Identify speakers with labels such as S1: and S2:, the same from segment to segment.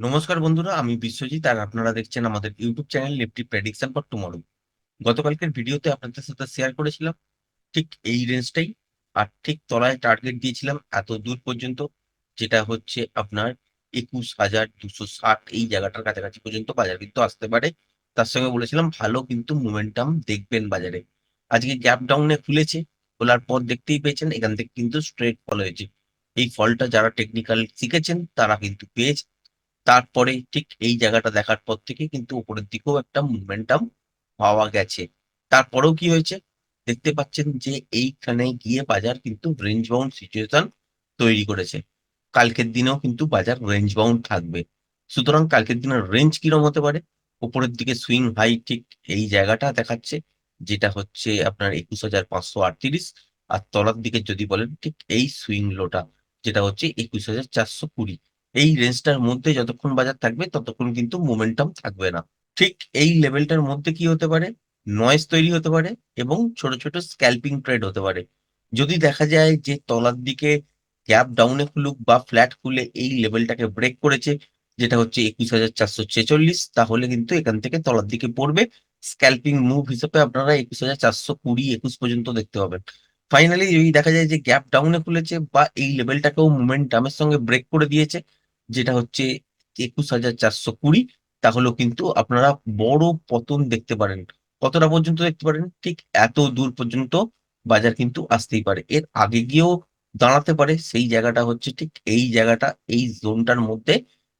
S1: নমস্কার বন্ধুরা, আমি বিশ্বজিৎ আর আপনারা দেখছেন আমাদের YouTube channel Nifty prediction for tomorrow. গতকালকের ভিডিওতে আপনাদের সাথে শেয়ার করেছিলাম, ঠিক এই রেঞ্জটাই, আর ঠিক তলায় টার্গেট দিয়েছিলাম এত দূর পর্যন্ত, যেটা হচ্ছে আপনার একুশ হাজার দুশো ষাট, এই জায়গাটার কাছাকাছি পর্যন্ত বাজার কিন্তু আসতে পারে। তার সঙ্গে বলেছিলাম, ভালো কিন্তু মোমেন্টাম দেখবেন বাজারে। আজকে গ্যাপ ডাউনে খুলেছে, খোলার পর দেখতেই পেয়েছেন, এখান থেকে কিন্তু স্ট্রেট ফল হয়েছে। এই ফলটা যারা টেকনিক্যাল শিখেছেন, তারা কিন্তু পেয়েছে। তারপরে ঠিক এই জায়গাটা দেখার পর থেকে কিন্তু উপরের দিকেও একটা মোমেন্টাম পাওয়া গেছে। তারপরেও কি হয়েছে? দেখতে পাচ্ছেন যে এইখানে গিয়ে বাজার কিন্তু রেঞ্জ বাউন্ড সিচুয়েশন তৈরি করেছে। কালকের দিনেও কিন্তু বাজার রেঞ্জ বাউন্ড থাকবে। সুতরাং কালকের দিনের রেঞ্জ কিরম হতে পারে? উপরের দিকে সুইং হাই ঠিক এই জায়গাটা দেখাচ্ছে, যেটা হচ্ছে আপনার একুশ হাজার পাঁচশো আটত্রিশ। আর তলার দিকে যদি বলেন ঠিক এই সুইং লোটা যেটা হচ্ছে একুশ হাজার চারশো কুড়ি। এই রেঞ্জটার মধ্যে যতক্ষণ বাজার থাকবে, ততক্ষণ কিন্তু মোমেন্টাম থাকবে না। ঠিক এই লেভেলটার মধ্যে কি হতে পারে? নয়েজ তৈরি হতে পারে এবং ছোট ছোট স্ক্যাল্পিং ট্রেড হতে পারে। যদি দেখা যায় যে তলার দিকে গ্যাপ ডাউনে খুলুক বা ফ্ল্যাট খুলে এই লেভেলটাকে ব্রেক করেছে, যেটা হচ্ছে একুশ হাজার চারশো ছেচল্লিশ, তাহলে কিন্তু এখান থেকে তলার দিকে পড়বে। স্ক্যাল্পিং মুভ হিসেবে আপনারা একুশ হাজার চারশো কুড়ি, একুশ পর্যন্ত দেখতে পাবেন। ফাইনালি যদি দেখা যায় যে গ্যাপ ডাউনে খুলেছে বা এই লেভেলটাকেও মোমেন্টামের সঙ্গে ব্রেক করে দিয়েছে যেটা হচ্ছে একুশ হাজার চারশো কুড়ি, তাহলেও কিন্তু আপনারা বড় পতন দেখতে পারেন। কতটা পর্যন্ত দেখতে পারেন? ঠিক এত দূর পর্যন্ত বাজার কিন্তু আসতেই পারে। এর আগে গিয়েও দাঁড়াতে পারে, সেই জায়গাটা হচ্ছে ঠিক এই জায়গাটা, এই জোনটার মধ্যে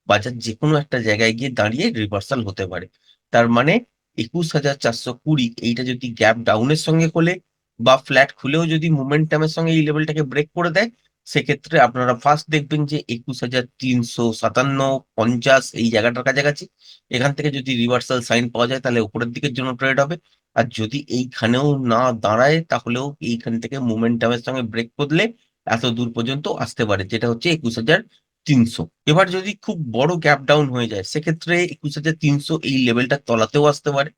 S1: বাজার যে কোনো একটা জায়গায় গিয়ে দাঁড়িয়ে রিভার্সাল হতে পারে। তার মানে একুশ হাজার চারশো কুড়ি, এইটা যদি গ্যাপ ডাউনের সঙ্গে খোলে বা ফ্ল্যাট খুলেও যদি মোমেন্টামের সঙ্গে এই লেভেলটাকে ব্রেক করে দেয় সেক্ষেত্রে আপনারা ফার্স্ট দেখবেন যে একুশ হাজার তিনশো সাতান্ন, পঞ্চাশ এই জায়গাটার কাছাকাছি। এখান থেকে যদি রিভার্সাল সাইন পাওয়া যায়, তাহলে উপরের দিকের জন্য ট্রেড হবে। আর যদি এইখানেও না দাঁড়ায়, তাহলেও এইখান থেকে মোমেন্টামের সঙ্গে ব্রেক করলে এত দূর পর্যন্ত আসতে পারে, যেটা হচ্ছে একুশ হাজার তিনশো। এবার যদি খুব বড় গ্যাপ ডাউন হয়ে যায়, সেক্ষেত্রে একুশ হাজার তিনশো এই লেভেলটা তলাতেও আসতে পারে।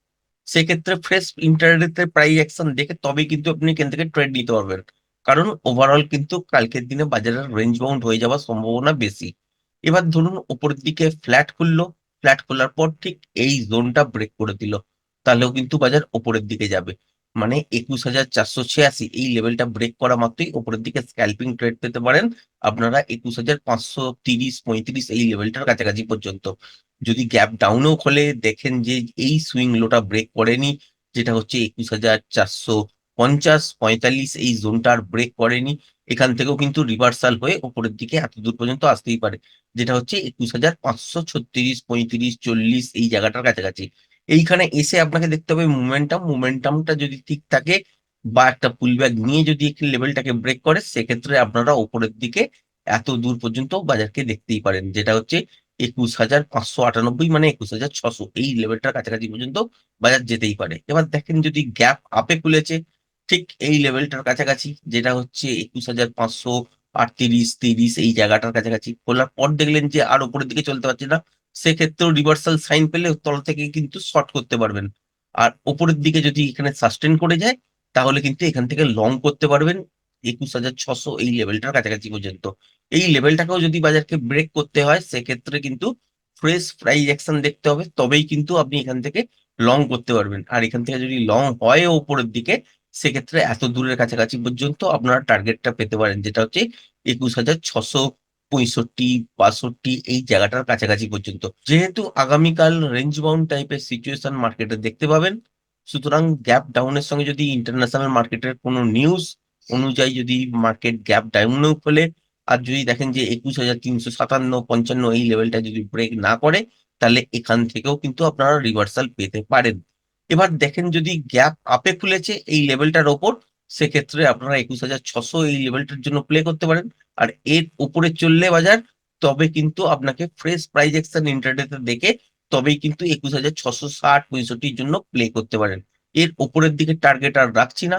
S1: সেক্ষেত্রে ফ্রেশ ইন্টারনেটের প্রাইস অ্যাকশন দেখে তবেই কিন্তু আপনি এখান থেকে ট্রেড নিতে পারবেন। কারণ ওভারঅল কিন্তু কালকের দিনে বাজারের রেঞ্জ বাউন্ড হয়ে যাওয়ার সম্ভাবনা বেশি। এবার ধরুন উপরের দিকে ফ্ল্যাট খুললো ফ্ল্যাট খোলার পর ঠিক এই জোনটা ব্রেক করে দিল, তাহলেও কিন্তু বাজার ওপরের দিকে যাবে। মানে একুশ হাজার চারশো ছিয়াশি, এই লেভেলটা ব্রেক করা মাত্রই ওপরের দিকে স্ক্যাল্পিং ট্রেড পেতে পারেন আপনারা একুশ হাজার পাঁচশো তিরিশ পঁয়ত্রিশ এই লেভেলটার কাছাকাছি পর্যন্ত। যদি গ্যাপ ডাউনেও খোলে, দেখেন যে এই সুইং লোটা ব্রেক করেনি, যেটা হচ্ছে একুশ হাজার চারশো পঞ্চাশ, পঁয়তাল্লিশ এই জোনটা আর ব্রেক করেনি। এখান থেকেও কিন্তু রিভার্সাল হয়ে ওপরের দিকে এত দূর পর্যন্ত আসতেই পারে, যেটা হচ্ছে একুশ হাজার পাঁচশো ছত্রিশ, পঁয়ত্রিশ, চল্লিশ এই জায়গাটার কাছাকাছি। এইখানে এসে আপনাকে দেখতে হবে মোমেন্টাম মোমেন্টামটা যদি ঠিক থাকে বা একটা পুলব্যাক নিয়ে যদি একটি লেভেলটাকে ব্রেক করে, সেক্ষেত্রে আপনারা ওপরের দিকে এত দূর পর্যন্ত বাজারকে দেখতেই পারেন, যেটা হচ্ছে একুশ হাজার পাঁচশো আটানব্বই মানে একুশ হাজার ছশো। এই লেভেলটার কাছাকাছি পর্যন্ত বাজার যেতেই পারে। এবার দেখেন যদি গ্যাপ আপে খুলেছে ঠিক এই লেভেলটার কাছাকাছি, যেটা হচ্ছে একুশ হাজার পাঁচশো আটত্রিশ, তিরিশ, এই জায়গাটার কাছাকাছি। খোলার পর দেখলেন যে আর উপরের দিকে চলতে পারছে না, সেক্ষেত্রেও রিভার্সাল সাইন পেলে তল থেকে কিন্তু শর্ট করতে পারবেন। আর উপরের দিকে যদি এখানে সাস্টেন করে যায়, তাহলে কিন্তু এখান থেকে লং করতে পারবেন একুশ হাজার ছশো এই লেভেলটার কাছাকাছি পর্যন্ত। এই লেভেলটাকেও যদি বাজারকে ব্রেক করতে হয়, সেক্ষেত্রে কিন্তু ফ্রেশ প্রাইস অ্যাকশন দেখতে হবে, তবেই কিন্তু আপনি এখান থেকে লং করতে পারবেন। আর এখান থেকে যদি লং হয় ওপরের দিকে সেক্ষেত্রে এত দূরের কাছাকাছি পর্যন্ত আপনারা টার্গেটটা পেতে পারেন, যেটা হচ্ছে একুশ হাজার ছশো পঁয়ষট্টি, বাষট্টি এই জায়গাটার কাছাকাছি পর্যন্ত। যেহেতু আগামীকাল রেঞ্জ বাউন্ড টাইপের সিচুয়েশন মার্কেটে দেখতে পাবেন, সুতরাং গ্যাপ ডাউনের সঙ্গে যদি ইন্টারন্যাশনাল মার্কেটের কোনো নিউজ অনুযায়ী যদি মার্কেট গ্যাপ ডাউনেও ফেলে আর যদি দেখেন যে একুশ হাজার তিনশো সাতান্ন, পঞ্চান্ন এই লেভেলটা যদি ব্রেক না করে, তাহলে এখান থেকেও কিন্তু আপনারা রিভার্সাল পেতে পারেন। এবার দেখেন যদি গ্যাপ আপে খুলেছে, এই লেভেলটার ওপর, সেক্ষেত্রে আপনারা একুশ হাজার ছশো এই লেভেলটার জন্য প্লে করতে পারেন। আর এর উপরে চললে বাজার, তবে কিন্তু আপনাকে ফ্রেশ প্রাইজ অ্যাকশন ইন্টারনেটে দেখে তবেই কিন্তু একুশ হাজার ছশো ষাট পঁয়ষট্টির জন্য প্লে করতে পারেন। এর উপরের দিকে টার্গেট আর রাখছি না,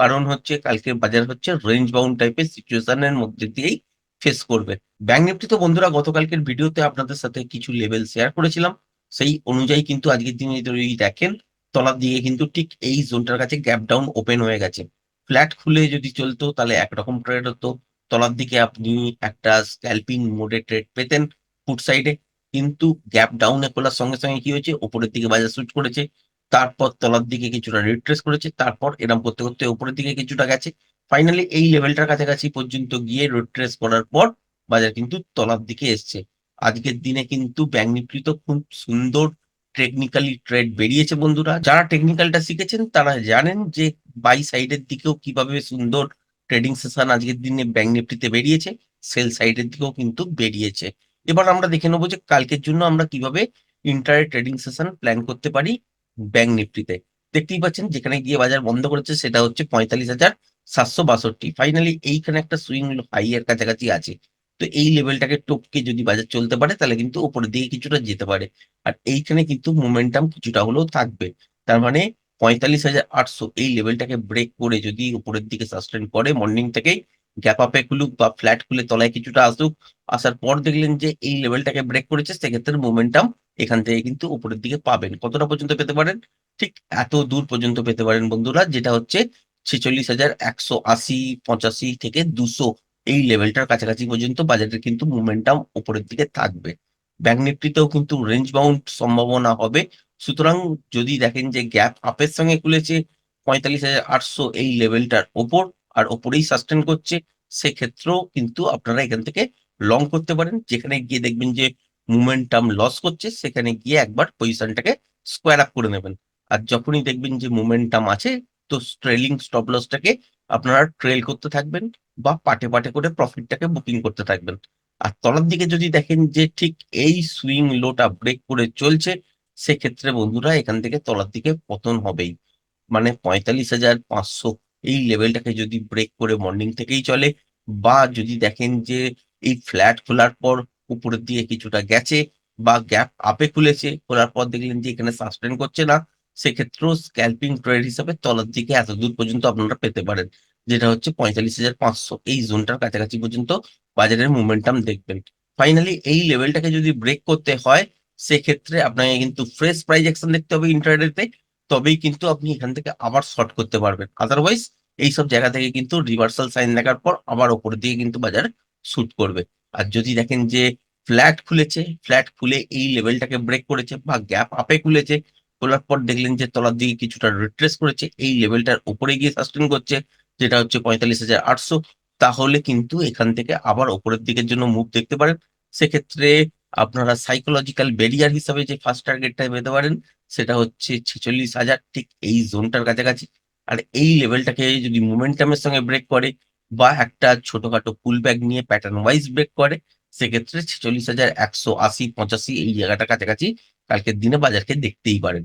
S1: কারণ হচ্ছে কালকে বাজার হচ্ছে রেঞ্জ বাউন্ড টাইপের সিচুয়েশনের মধ্যে দিয়েই ফেস করবে। ব্যাংক নিফটি তো বন্ধুরা, গতকালকের ভিডিওতে আপনাদের সাথে কিছু লেভেল শেয়ার করেছিলাম। সেই অনুযায়ী কিন্তু আজকের দিনে যদি দেখেন তলার দিকে কিন্তু ঠিক এই জোনটার কাছে গ্যাপ ডাউন ওপেন হয়ে গেছে। ফ্ল্যাট খুলে যদি চলতো, তাহলে একরকম ট্রেড হতো। তলার দিকে আপনি একটা স্ক্যাল্পিং মোডে ট্রেড পেতেন ফুট সাইডে কিন্তু গ্যাপ ডাউনে খোলার সঙ্গে সঙ্গে কি হয়েছে? ওপরের দিকে বাজার সুইচ করেছে। তারপর তলার দিকে কিছুটা রিট্রেস করেছে। তারপর এরম করতে করতে উপরের দিকে কিছুটা গেছে। ফাইনালি এই লেভেলটার কাছাকাছি পর্যন্ত গিয়ে রিট্রেস করার পর বাজার কিন্তু তলার দিকে এসছে। আজকের দিনে কিন্তু ব্যাংক নিফটি তো খুব সুন্দর টেকনিক্যালি ট্রেড বেরিয়েছে বন্ধুরা। যারা টেকনিক্যালটা শিখেছেন, তারা জানেন যে বাই সাইডের দিকেও কীভাবে সুন্দর ট্রেডিং সেশন আজকের দিনে ব্যাংক নিফটিতে বেরিয়েছে সেল সাইডের দিকেও কিন্তু বেরিয়েছে। এবার আমরা দেখে নেব যে কালকের জন্য আমরা কীভাবে ইন্টারে ট্রেডিং সেশন প্ল্যান করতে পারি ব্যাংক নিফটিতে দেখতেই পাচ্ছেন, যেখানে গিয়ে বাজার বন্ধ করেছে, সেটা হচ্ছে পঁয়তাল্লিশ হাজার সাতশো বাষট্টি। ফাইনালি এইখানে একটা সুইং হাই এর কাছাকাছি আছে। তো এই লেভেলটাকে টপকে যদি বাজার চলতে পারে, তাহলে কিন্তু উপরের দিকে কিছুটা যেতে পারে। আর এইখানে কিন্তু মোমেন্টাম কিছুটা হলেও থাকবে। তার মানে পঁয়তাল্লিশ হাজার আটশো এই লেভেলটাকে ব্রেক করে যদি উপরের দিকে সাস্টেন করে মর্নিং থেকেই গ্যাপ আপে খুলুক বা ফ্ল্যাট খুলে তলায় কিছুটা আসুক, আসার পর দেখলেন যে এই লেভেলটাকে ব্রেক করেছে, সেক্ষেত্রে মোমেন্টাম এখান থেকে কিন্তু উপরের দিকে পাবেন। কতটা পর্যন্ত পেতে পারেন? ঠিক এত দূর পর্যন্ত পেতে পারেন বন্ধুরা, যেটা হচ্ছে ছেচল্লিশ হাজার একশো আশি, পঁচাশি থেকে দুশো এই লেভেলটার কাছাকাছি পর্যন্ত বাজারের কিন্তু মোমেন্টাম উপরের দিকে থাকবে। ব্যাংক নিফটিতেও কিন্তু রেঞ্জ বাউন্ড সম্ভাবনা হবে। সুতরাং যদি দেখেন যে গ্যাপ আপের সঙ্গে খুলেছে পঁয়তাল্লিশ হাজার আটশো এই লেভেলটার ওপর আর ওপরেই সাস্টেন করছে, সেক্ষেত্রেও কিন্তু আপনারা এখান থেকে লং করতে পারেন। যেখানে গিয়ে দেখবেন যে মোমেন্টাম লস করছে, সেখানে গিয়ে একবার পজিশনটাকে স্কোয়ার আপ করে নেবেন। আর যখনই দেখবেন যে মোমেন্টাম আছে, তো ট্রেলিং স্টপ লসটাকে আপনারা ট্রেল করতে থাকবেন। বা পাটে পাটে করে প্রফিটটাকে বুকিং করতে থাকবেন। আর তলার দিকে যদি দেখেন যে ঠিক এই সুইং লোটা ব্রেক করে চলছে, সেক্ষেত্রে বন্ধুরা এখান থেকে তলার দিকে পতন হবেই। মানে পঁয়তাল্লিশ হাজার পাঁচশো এই লেভেলটাকে যদি ব্রেক করে মর্নিং থেকেই চলে, বা যদি দেখেন যে এই ফ্ল্যাট খোলার পর উপরের দিকে কিছুটা গেছে, বা গ্যাপ আপে খুলেছে, খোলার পর দেখলেন যে এখানে সাসপেন্ড করছে না, সেক্ষেত্রেও স্ক্যাল্পিং ট্রেড হিসাবে তলার দিকে এত দূর পর্যন্ত আপনারা পেতে পারেন। যেটা হচ্ছে পঁয়তাল্লিশ হাজার পাঁচশো। এই জোনটার কাছাকাছি পর্যন্ত বাজারের মোমেন্টাম দেখবেন। ফাইনালি এই লেভেলটাকে যদি ব্রেক করতে হয়, সেক্ষেত্রে আপনাকে কিন্তু ফ্রেশ প্রাইজ অ্যাকশন দেখতে হবে ইন্টারনেটে তবেই কিন্তু আপনি এখান থেকে আবার শর্ট করতে পারবেন। আদারওয়াইজ এইসব জায়গা থেকে কিন্তু রিভার্সাল সাইন দেখার পর আবার ওপরের দিকে কিন্তু বাজার শুট করবে। আর যদি দেখেন যে ফ্ল্যাট খুলেছে ফ্ল্যাট খুলে এই লেভেলটাকে ব্রেক করেছে বা গ্যাপ আপে খুলেছে, খোলার পর দেখলেন যে তলার দিকে কিছুটা রিট্রেস করেছে, এই লেভেলটার উপরে গিয়ে সাস্টেন করছে। যেটা হচ্ছে পঁয়তাল্লিশ হাজার আটশো, তাহলে কিন্তু এখান থেকে আবার ওপরের দিকের জন্য মুভ দেখতে পারেন। সেক্ষেত্রে আপনারা সাইকোলজিক্যাল ব্যারিয়ার হিসাবে যে ফার্স্ট টার্গেটটা পেতে পারেন, সেটা হচ্ছে ছেচল্লিশ হাজার, ঠিক এই জোনটার কাছাকাছি। আর এই লেভেলটাকে যদি মোমেন্টামের সঙ্গে ব্রেক করে বা একটা ছোটখাটো পুল ব্যাগ নিয়ে প্যাটার্ন ওয়াইজ ব্রেক করে, সেক্ষেত্রে ছেচল্লিশ হাজার একশো আশি, পঁচাশি এই জায়গাটার কাছাকাছি কালকের দিনে বাজারকে দেখতেই পারেন।